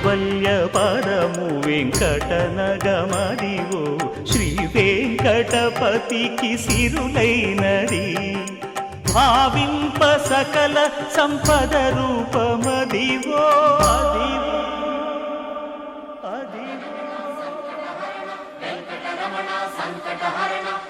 కైవల్య పదము వెంకటనగమదివో శ్రీ వెంకటపతికి సిరులైనది. భావింప సకల సంపద రూపమదివో. అదివో. అదివో. భావింప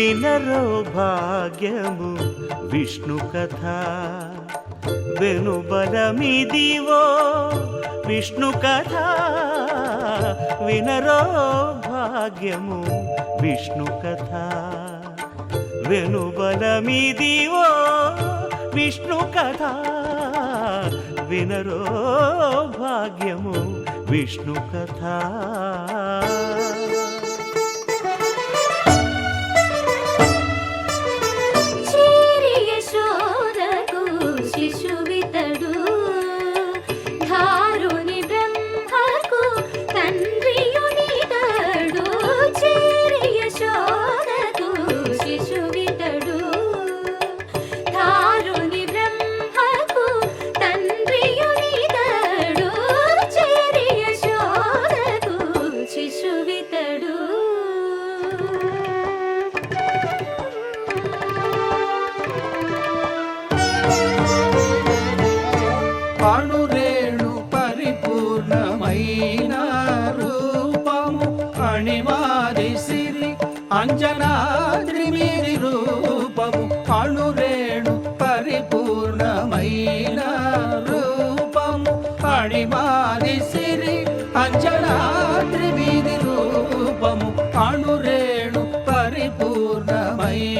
వినరో భాగ్యము. విష్ణు కథ వెనుబలమిదివో విష్ణు కథ వినరో భాగ్యము. విష్ణు కథ వెనుబలమిదివో విష్ణు కథ వినరో భాగ్యము. విష్ణు కథ అణురేణు పరిపూర్ణమైన రూపము అణిమాది సిరి అంజనాద్రిమిరి రూపము అణురేణు పరిపూర్ణమైన రూపము అణిమాది సిరి అంజనాద్రిమిరి రూపము అణురేణు పరిపూర్ణమైన